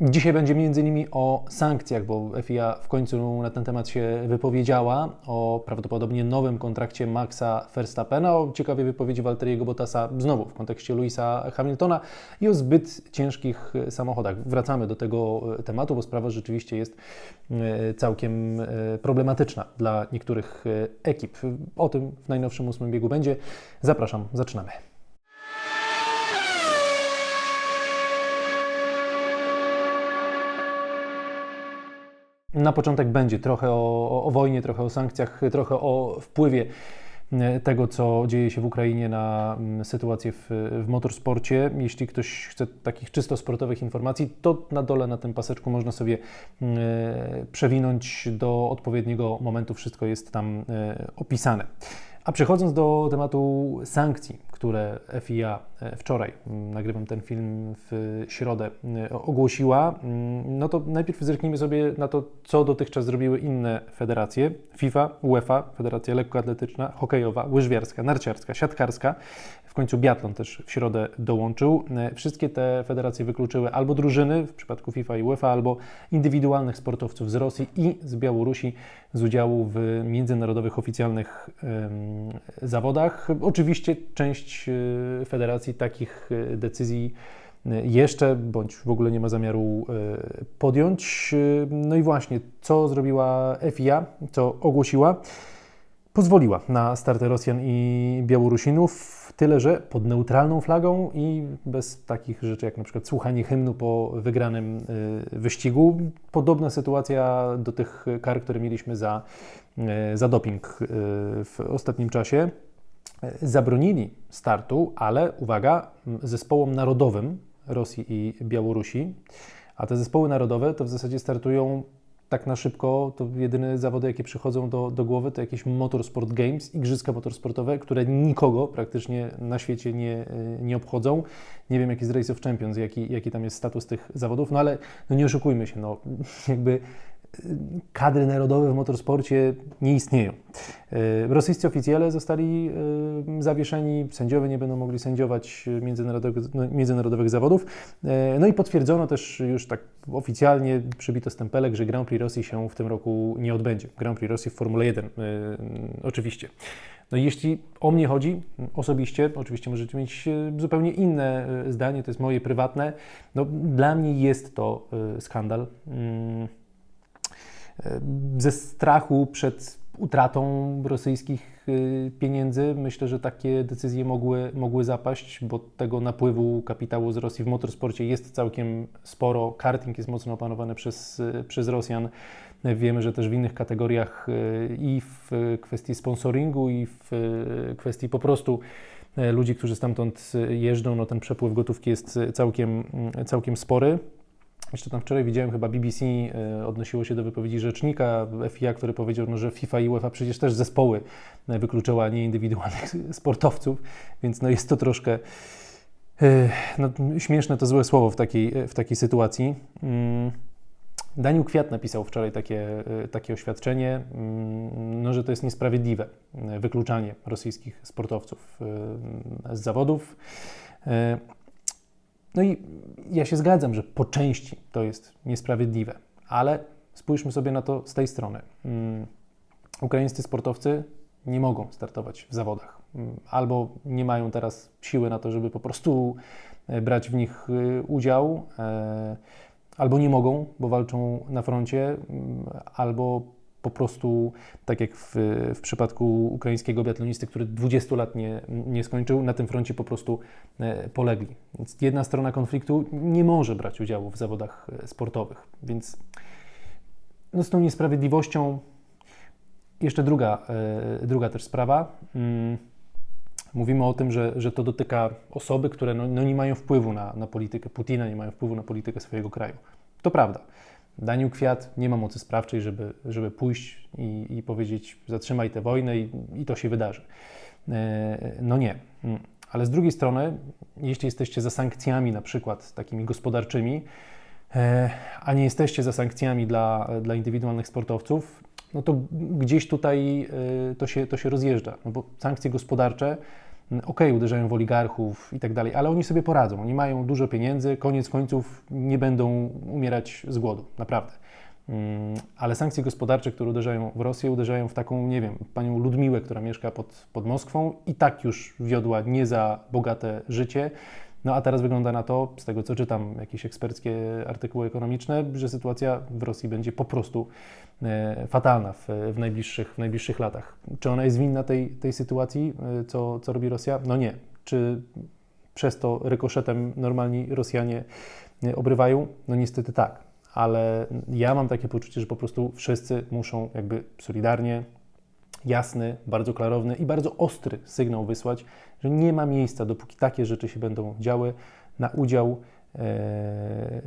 Dzisiaj będzie innymi o sankcjach, bo FIA w końcu na ten temat się wypowiedziała, o prawdopodobnie nowym kontrakcie Maxa Verstappena, o ciekawej wypowiedzi Walteriego Bottasa znowu w kontekście Louisa Hamiltona i o zbyt ciężkich samochodach. Wracamy do tego tematu, bo sprawa rzeczywiście jest e, całkiem e, problematyczna dla niektórych e, ekip. O tym w najnowszym ósmym biegu będzie. Zapraszam, zaczynamy. Na początek będzie trochę o, o, wojnie, trochę o sankcjach, trochę o wpływie e, tego, co dzieje się w Ukrainie na mm, sytuację w, w motorsporcie. Jeśli ktoś chce takich czysto sportowych informacji, to na dole na tym paseczku można sobie e, przewinąć do odpowiedniego momentu. Wszystko jest tam e, opisane. A przechodząc do tematu sankcji, które FIA e, wczoraj, mm, nagrywam ten film w środę, e, ogłosiła, mm, no to najpierw zerknijmy sobie na to, co dotychczas zrobiły inne federacje: FIFA, UEFA, Federacja Lekkoatletyczna, Hokejowa, Łyżwiarska, Narciarska, Siatkarska. W końcu biatlon też w środę dołączył. E, wszystkie te federacje wykluczyły albo drużyny, w przypadku FIFA i UEFA, albo indywidualnych sportowców z Rosji i z Białorusi z udziału w międzynarodowych oficjalnych zawodach. Oczywiście część e, federacji takich e, decyzji jeszcze, bądź w ogóle nie ma zamiaru podjąć. No i właśnie, co zrobiła FIA, co ogłosiła? Pozwoliła na starty Rosjan i Białorusinów, tyle że pod neutralną flagą i bez takich rzeczy jak na przykład słuchanie hymnu po wygranym wyścigu. Podobna sytuacja do tych kar, które mieliśmy za, za doping w ostatnim czasie zabronili startu, ale uwaga, zespołom narodowym Rosji i Białorusi, a te zespoły narodowe to w zasadzie startują tak na szybko, to jedyne zawody, jakie przychodzą do, do głowy, to jakieś Motorsport Games, igrzyska motorsportowe, które nikogo praktycznie na świecie nie, nie obchodzą. Nie wiem, jaki jest Race of Champions, jaki, jaki tam jest status tych zawodów, no ale no nie oszukujmy się, no jakby kadry narodowe w motorsporcie nie istnieją. E, rosyjscy oficjele zostali e, zawieszeni, sędziowie nie będą mogli sędziować międzynarodowych, no, międzynarodowych zawodów. E, no i potwierdzono też już tak oficjalnie, przybito stempelek, że Grand Prix Rosji się w tym roku nie odbędzie. Grand Prix Rosji w Formule 1 oczywiście. No jeśli o mnie chodzi osobiście, oczywiście możecie mieć zupełnie inne zdanie, to jest moje prywatne, no dla mnie jest to skandal. Mm, ze strachu przed utratą rosyjskich y, pieniędzy. Myślę, że takie decyzje mogły, mogły zapaść, bo tego napływu kapitału z Rosji w motorsporcie jest całkiem sporo. Karting jest mocno opanowany przez, y, przez Rosjan. Wiemy, że też w innych kategoriach i w kwestii sponsoringu, i w kwestii po prostu ludzi, którzy stamtąd jeżdżą, no ten przepływ gotówki jest całkiem, całkiem spory. Jeszcze tam wczoraj widziałem, chyba BBC e, odnosiło się do wypowiedzi rzecznika FIA, który powiedział, no, że FIFA i UEFA przecież też zespoły e, wykluczyła, a nie indywidualnych sportowców, więc no jest to troszkę e, no, śmieszne to złe słowo w takiej, w takiej sytuacji. Mm, Daniel Kwiat napisał wczoraj takie, takie oświadczenie, mm, no, że to jest niesprawiedliwe wykluczanie rosyjskich sportowców z zawodów. No i ja się zgadzam, że po części to jest niesprawiedliwe, ale spójrzmy sobie na to z tej strony. Um, ukraińscy sportowcy nie mogą startować w zawodach, um, albo nie mają teraz siły na to, żeby po prostu e, brać w nich e, udział, e, albo nie mogą, bo walczą na froncie, um, albo po prostu, tak jak w, w przypadku ukraińskiego biatlonisty, który 20 lat nie, nie skończył, na tym froncie po prostu e, polegli. Więc jedna strona konfliktu nie może brać udziału w zawodach e, sportowych, więc no z tą niesprawiedliwością jeszcze druga, e, druga też sprawa. Mm, mówimy o tym, że, że to dotyka osoby, które no, no nie mają wpływu na, na politykę Putina, nie mają wpływu na politykę swojego kraju. To prawda. Daniu Kwiat nie ma mocy sprawczej, żeby, żeby pójść i, i powiedzieć zatrzymaj tę wojnę i, i to się wydarzy. E, no nie. Mm. Ale z drugiej strony, jeśli jesteście za sankcjami, na przykład takimi gospodarczymi, e, a nie jesteście za sankcjami dla, dla indywidualnych sportowców, no to gdzieś tutaj e, to się, to się rozjeżdża. No bo sankcje gospodarcze Okej, uderzają w oligarchów i tak dalej, ale oni sobie poradzą. Oni mają dużo pieniędzy, koniec końców nie będą umierać z głodu, naprawdę. Mm, Ale sankcje gospodarcze, które uderzają w Rosję, uderzają w taką, nie wiem, panią Ludmiłę, która mieszka pod, pod Moskwą i tak już wiodła nie za bogate życie. No a teraz wygląda na to, z tego co czytam, jakieś eksperckie artykuły ekonomiczne, że sytuacja w Rosji będzie po prostu e, fatalna w, w, najbliższych, w najbliższych latach. Czy ona jest winna tej, tej sytuacji, e, co, co robi Rosja? No nie. Czy przez to rykoszetem normalni Rosjanie e, obrywają? No niestety tak. Ale ja mam takie poczucie, że po prostu wszyscy muszą jakby solidarnie, jasny, bardzo klarowny i bardzo ostry sygnał wysłać, że nie ma miejsca, dopóki takie rzeczy się będą działy, na udział e,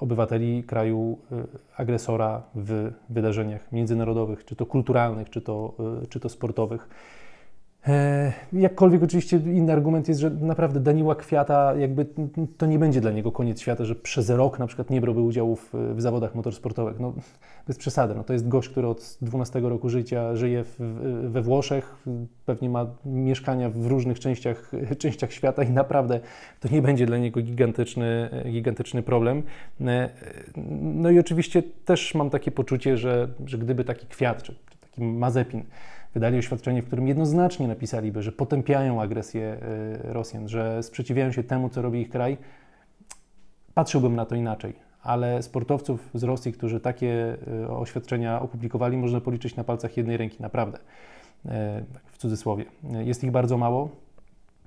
obywateli kraju e, agresora w wydarzeniach międzynarodowych, czy to kulturalnych, czy to, e, czy to sportowych. E, Jakkolwiek oczywiście inny argument jest, że naprawdę Daniła Kwiata jakby to nie będzie dla niego koniec świata, że przez rok na przykład nie brałby udziału w, w zawodach motorsportowych. No, bez przesady. No, to jest gość, który od 12 roku życia żyje w, we Włoszech, pewnie ma mieszkania w różnych częściach, częściach świata i naprawdę to nie będzie dla niego gigantyczny, gigantyczny problem. E, No i oczywiście też mam takie poczucie, że, że gdyby taki Kwiat, czy, czy taki Mazepin wydali oświadczenie, w którym jednoznacznie napisaliby, że potępiają agresję y, Rosjan, że sprzeciwiają się temu, co robi ich kraj, patrzyłbym na to inaczej. Ale sportowców z Rosji, którzy takie y, oświadczenia opublikowali, można policzyć na palcach jednej ręki, naprawdę. Y, tak w cudzysłowie. Jest ich bardzo mało.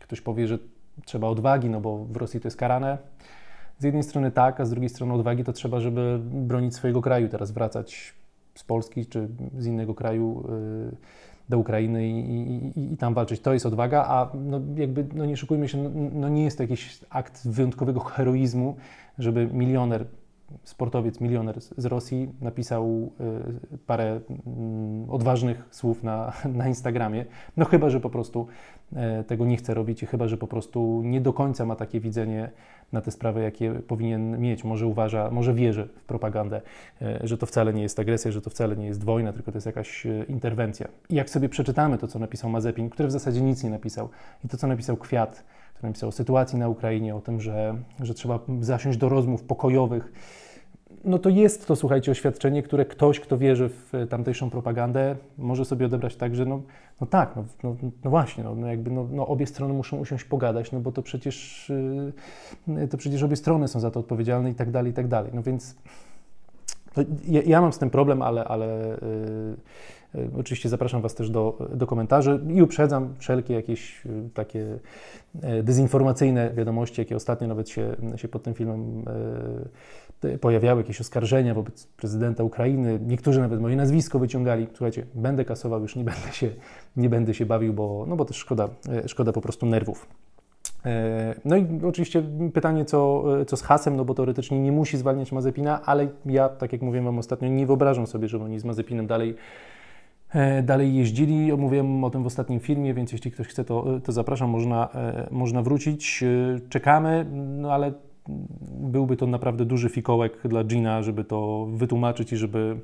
Ktoś powie, że trzeba odwagi, no bo w Rosji to jest karane. Z jednej strony tak, a z drugiej strony odwagi to trzeba, żeby bronić swojego kraju, teraz wracać z Polski czy z innego kraju y, do Ukrainy i, i, i tam walczyć. To jest odwaga, a no jakby, no nie szukujmy się, no, no nie jest to jakiś akt wyjątkowego heroizmu, żeby milioner, sportowiec, milioner z z Rosji napisał y, parę mm, odważnych słów na, na Instagramie. No chyba, że po prostu tego nie chce robić i chyba, że po prostu nie do końca ma takie widzenie na te sprawy, jakie powinien mieć. Może uważa, może wierzy w propagandę, e, że to wcale nie jest agresja, że to wcale nie jest wojna, tylko to jest jakaś e, interwencja. I jak sobie przeczytamy to, co napisał Mazepin, który w zasadzie nic nie napisał, i to, co napisał Kwiat, który napisał o sytuacji na Ukrainie, o tym, że, że trzeba zasiąść do rozmów pokojowych, no to jest to, słuchajcie, oświadczenie, które ktoś, kto wierzy w e, tamtejszą propagandę, może sobie odebrać tak, że no, no tak, no, no, no właśnie, no, no jakby no, no obie strony muszą usiąść pogadać, no bo to przecież, yy, to przecież obie strony są za to odpowiedzialne i tak dalej, i tak dalej. No więc ja, ja mam z tym problem, ale, ale yy, yy, oczywiście zapraszam Was też do, do komentarzy i uprzedzam wszelkie jakieś yy, takie dezinformacyjne wiadomości, jakie ostatnio nawet się, się pod tym filmem pojawiały, jakieś oskarżenia wobec prezydenta Ukrainy. Niektórzy nawet moje nazwisko wyciągali. Słuchajcie, będę kasował, już nie będę się, nie będę się bawił, bo, no bo też szkoda, yy, szkoda po prostu nerwów. E, No i oczywiście pytanie, co, co z hasem, no bo teoretycznie nie musi zwalniać Mazepina, ale ja, tak jak mówiłem Wam ostatnio, nie wyobrażam sobie, żeby oni z Mazepinem dalej, e, dalej jeździli. Mówiłem o tym w ostatnim filmie, więc jeśli ktoś chce, to, to zapraszam, można, e, można wrócić. E, Czekamy, no ale byłby to naprawdę duży fikołek dla Gina, żeby to wytłumaczyć i żeby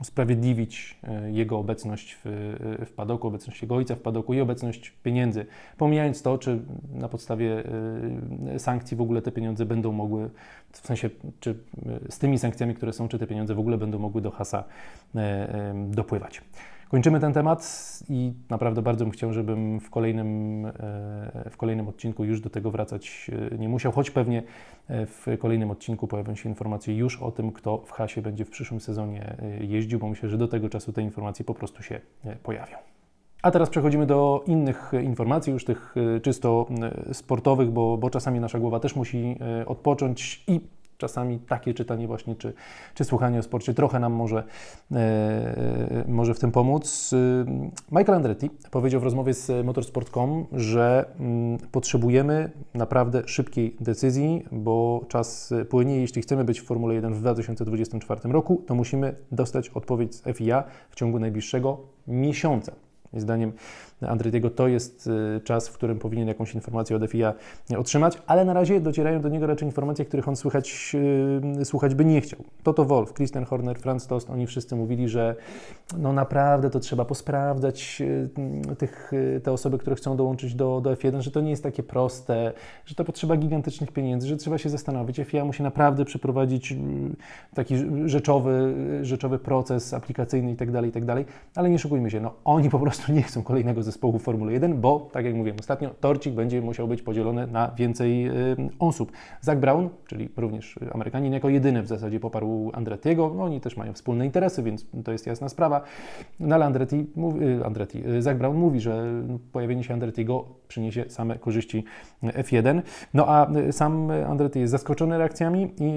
usprawiedliwić e, jego obecność w, w padoku, obecność jego ojca w padoku i obecność pieniędzy. Pomijając to, czy na podstawie e, sankcji w ogóle te pieniądze będą mogły, w sensie, czy e, z tymi sankcjami, które są, czy te pieniądze w ogóle będą mogły do hasa e, e, dopływać. Kończymy ten temat i naprawdę bardzo bym chciał, żebym w kolejnym, e, w kolejnym odcinku już do tego wracać e, nie musiał, choć pewnie e, w kolejnym odcinku pojawią się informacje już o tym, kto w hasie będzie w przyszłym sezonie jeździł, bo myślę, że do tego czasu te informacje po prostu się pojawią. A teraz przechodzimy do innych informacji, już tych czysto sportowych, bo, bo czasami nasza głowa też musi odpocząć i czasami takie czytanie właśnie, czy, czy słuchanie o sporcie trochę nam może, e, może w tym pomóc. E, Michael Andretti powiedział w rozmowie z motorsport.com, że mm, potrzebujemy naprawdę szybkiej decyzji, bo czas płynie. Jeśli chcemy być w Formule 1 w 2024 roku, to musimy dostać odpowiedź z FIA w ciągu najbliższego miesiąca. Moim zdaniem Andretiego to jest y, czas, w którym powinien jakąś informację od FIA otrzymać, ale na razie docierają do niego raczej informacje, których on słychać, y, słuchać by nie chciał. Toto Wolf, Christian Horner, Franz Tost, oni wszyscy mówili, że no naprawdę to trzeba posprawdzać y, tych, te osoby, które chcą dołączyć do, do F1, że to nie jest takie proste, że to potrzeba gigantycznych pieniędzy, że trzeba się zastanowić. FIA musi naprawdę przeprowadzić taki rzeczowy, rzeczowy proces aplikacyjny i tak dalej, i tak ale nie szukujmy się, no oni po prostu nie chcą kolejnego zespołu w Formule 1, bo tak jak mówiłem ostatnio, torcik będzie musiał być podzielony na więcej y, osób. Zach Brown, czyli również Amerykanin, jako jedyny w zasadzie poparł Andrettiego, no oni też mają wspólne interesy, więc to jest jasna sprawa, no ale Andretti, mówi, y, Andretti, y, Zach Brown mówi, że pojawienie się Andrettiego przyniesie same korzyści F1. No a sam Andretti jest zaskoczony reakcjami i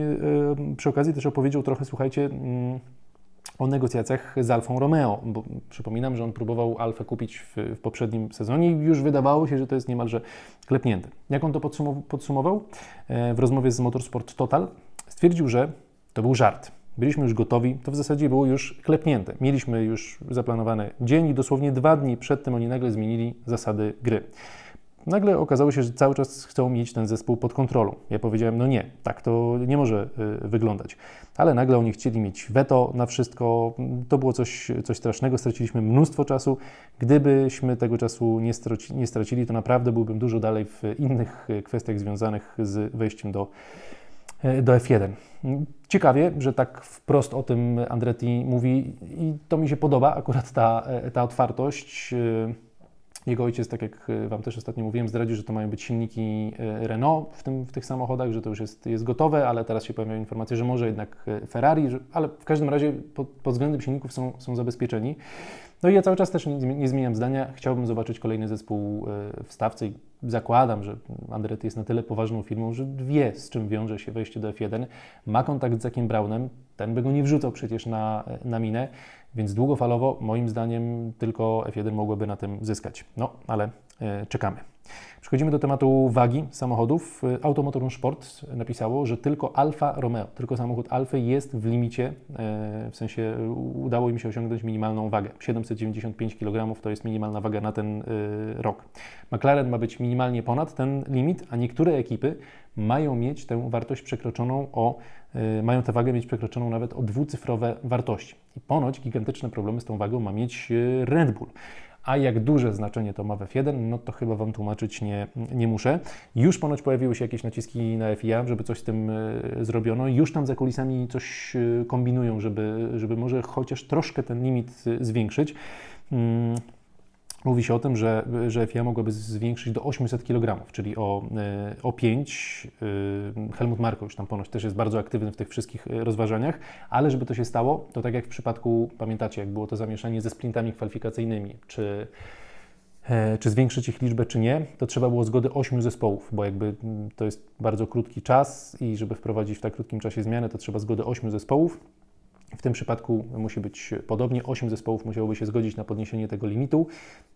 przy okazji też opowiedział trochę, słuchajcie, mm, o negocjacjach z Alfą Romeo, bo przypominam, że on próbował Alfę kupić w, w, poprzednim sezonie i już wydawało się, że to jest niemalże klepnięte. Jak on to podsumował? E, w rozmowie z Motorsport Total stwierdził, że to był żart. Byliśmy już gotowi, to w zasadzie było już klepnięte. Mieliśmy już zaplanowany dzień i dosłownie dwa dni przed tym oni nagle zmienili zasady gry. Nagle okazało się, że cały czas chcą mieć ten zespół pod kontrolą. Ja powiedziałem, no nie, tak to nie może y, wyglądać. Ale nagle oni chcieli mieć weto na wszystko. To było coś, coś strasznego, straciliśmy mnóstwo czasu. Gdybyśmy tego czasu nie, straci, nie stracili, to naprawdę byłbym dużo dalej w innych kwestiach związanych z wejściem do, y, do F1. Ciekawie, że tak wprost o tym Andretti mówi i to mi się podoba, akurat ta, ta otwartość. Jego ojciec, tak jak e, Wam też ostatnio mówiłem, zdradził, że to mają być silniki e, Renault w, tym, w tych samochodach, że to już jest, jest gotowe, ale teraz się pojawiają informacje, że może jednak e, Ferrari, że, ale w każdym razie pod, pod względem silników są, są zabezpieczeni. No i ja cały czas też nie, nie zmieniam zdania. Chciałbym zobaczyć kolejny zespół w stawce i zakładam, że Andretti jest na tyle poważną firmą, że wie, z czym wiąże się wejście do F1. Ma kontakt z Zakiem Brownem, ten by go nie wrzucał przecież na, na minę. Więc długofalowo, moim zdaniem, tylko F1 mogłoby na tym zyskać. No, ale e, czekamy. Przechodzimy do tematu wagi samochodów. Automotor Sport napisało, że tylko Alfa Romeo, tylko samochód Alfy jest w limicie, e, w sensie udało im się osiągnąć minimalną wagę. 795 kg to jest minimalna waga na ten e, rok. McLaren ma być minimalnie ponad ten limit, a niektóre ekipy mają mieć tę wartość przekroczoną o, e, mają tę wagę mieć przekroczoną nawet o dwucyfrowe wartości. I ponoć gigantyczne problemy z tą wagą ma mieć Red Bull. A jak duże znaczenie to ma w F1, no to chyba Wam tłumaczyć nie, nie muszę. Już ponoć pojawiły się jakieś naciski na FIA, żeby coś z tym y, zrobiono. Już tam za kulisami coś y, kombinują, żeby, żeby może chociaż troszkę ten limit y, zwiększyć. Mówi się o tym, że, że FIA mogłaby zwiększyć do 800 kg, czyli o, e, o 5. E, Helmut Marko już tam ponoć też jest bardzo aktywny w tych wszystkich e, rozważaniach, ale żeby to się stało, to tak jak w przypadku, pamiętacie, jak było to zamieszanie ze sprintami kwalifikacyjnymi, czy czy zwiększyć ich liczbę, czy nie, to trzeba było zgody 8 zespołów, bo jakby mm, to jest bardzo krótki czas i żeby wprowadzić w tak krótkim czasie zmianę, to trzeba zgody 8 zespołów. W tym przypadku musi być podobnie. 8 zespołów musiałoby się zgodzić na podniesienie tego limitu.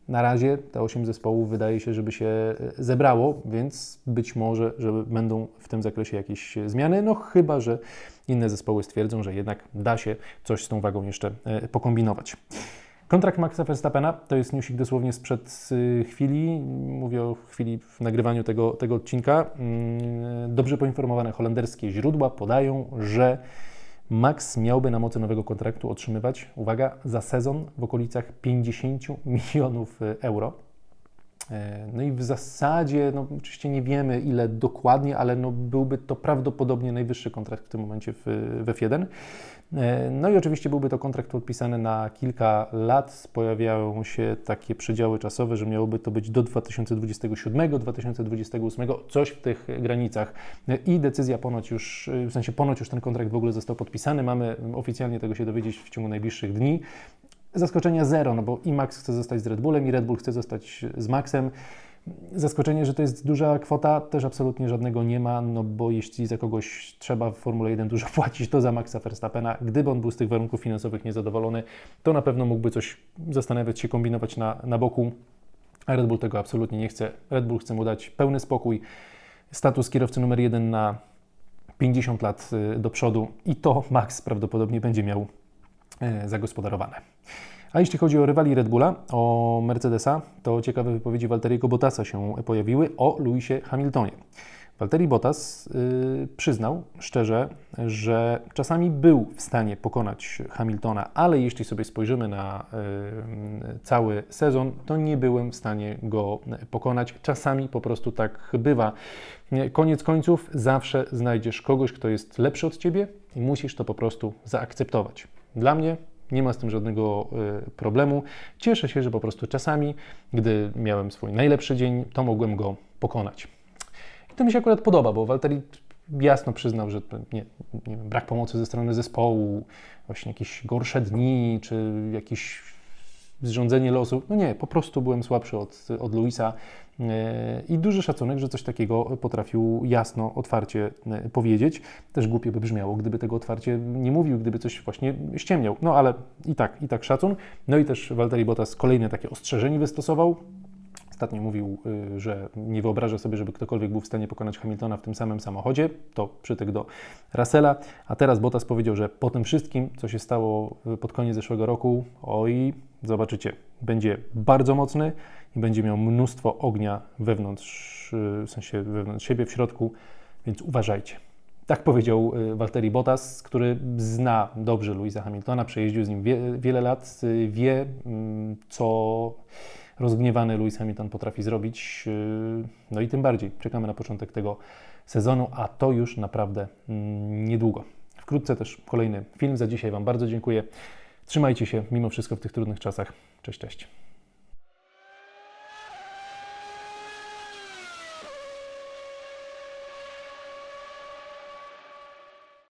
Na razie te 8 zespołów wydaje się, żeby się e, zebrało, więc być może, że będą w tym zakresie jakieś zmiany, no chyba, że inne zespoły stwierdzą, że jednak da się coś z tą wagą jeszcze e, pokombinować. Kontrakt Maxa Verstappena to jest newsik dosłownie sprzed e, chwili. Mówię o chwili w nagrywaniu tego, tego odcinka. Mm, dobrze poinformowane holenderskie źródła podają, że Max miałby na mocy nowego kontraktu otrzymywać, uwaga, za sezon w okolicach 50 milionów e, euro. E, no i w zasadzie, no oczywiście nie wiemy ile dokładnie, ale no byłby to prawdopodobnie najwyższy kontrakt w tym momencie w, w F1. E, no i oczywiście byłby to kontrakt podpisany na kilka lat. Pojawiają się takie przedziały czasowe, że miałoby to być do 2027-2028, coś w tych granicach. E, I decyzja ponoć już, w sensie ponoć już ten kontrakt w ogóle został podpisany. Mamy oficjalnie tego się dowiedzieć w ciągu najbliższych dni. Zaskoczenia zero, no bo i Max chce zostać z Red Bullem, i Red Bull chce zostać z Maxem. Zaskoczenie, że to jest duża kwota, też absolutnie żadnego nie ma, no bo jeśli za kogoś trzeba w Formule 1 dużo płacić, to za Maxa Verstappena. Gdyby on był z tych warunków finansowych niezadowolony, to na pewno mógłby coś zastanawiać się, kombinować na, na boku, a Red Bull tego absolutnie nie chce. Red Bull chce mu dać pełny spokój, status kierowcy numer jeden na 50 lat y, do przodu i to Max prawdopodobnie będzie miał E, zagospodarowane. A jeśli chodzi o rywali Red Bulla, o Mercedesa, to ciekawe wypowiedzi Walteriego Bottasa się pojawiły o Lewisie Hamiltonie. Valtteri Bottas y, przyznał szczerze, że czasami był w stanie pokonać Hamiltona, ale jeśli sobie spojrzymy na y, cały sezon, to nie byłem w stanie go pokonać. Czasami po prostu tak bywa. Nie, Koniec końców zawsze znajdziesz kogoś, kto jest lepszy od ciebie i musisz to po prostu zaakceptować. Dla mnie nie ma z tym żadnego y, problemu. Cieszę się, że po prostu czasami, gdy miałem swój najlepszy dzień, to mogłem go pokonać. I to mi się akurat podoba, bo Walteri jasno przyznał, że nie, nie wiem, brak pomocy ze strony zespołu, właśnie jakieś gorsze dni, czy jakieś zrządzenie losu. No nie, po prostu byłem słabszy od, od Luisa e, i duży szacunek, że coś takiego potrafił jasno, otwarcie e, powiedzieć. Też głupio by brzmiało, gdyby tego otwarcie nie mówił, gdyby coś właśnie ściemniał. No ale i tak, i tak szacun. No i też Walteri Bottas kolejne takie ostrzeżenie wystosował. Ostatnio mówił, y, że nie wyobraża sobie, żeby ktokolwiek był w stanie pokonać Hamiltona w tym samym samochodzie. To przytyk do Russella. A teraz Bottas powiedział, że po tym wszystkim, co się stało y, pod koniec zeszłego roku, oj, zobaczycie, będzie bardzo mocny i będzie miał mnóstwo ognia wewnątrz, y, w sensie wewnątrz siebie, w środku, więc uważajcie. Tak powiedział Walteri Bottas, który zna dobrze Louisa Hamiltona, przejeździł z nim wie, wiele lat, wie mm, co rozgniewany Lewis Hamilton potrafi zrobić. y, No i tym bardziej czekamy na początek tego sezonu, a to już naprawdę mm, niedługo. Wkrótce też kolejny film. Za dzisiaj Wam bardzo dziękuję. Trzymajcie się mimo wszystko w tych trudnych czasach. Cześć, cześć.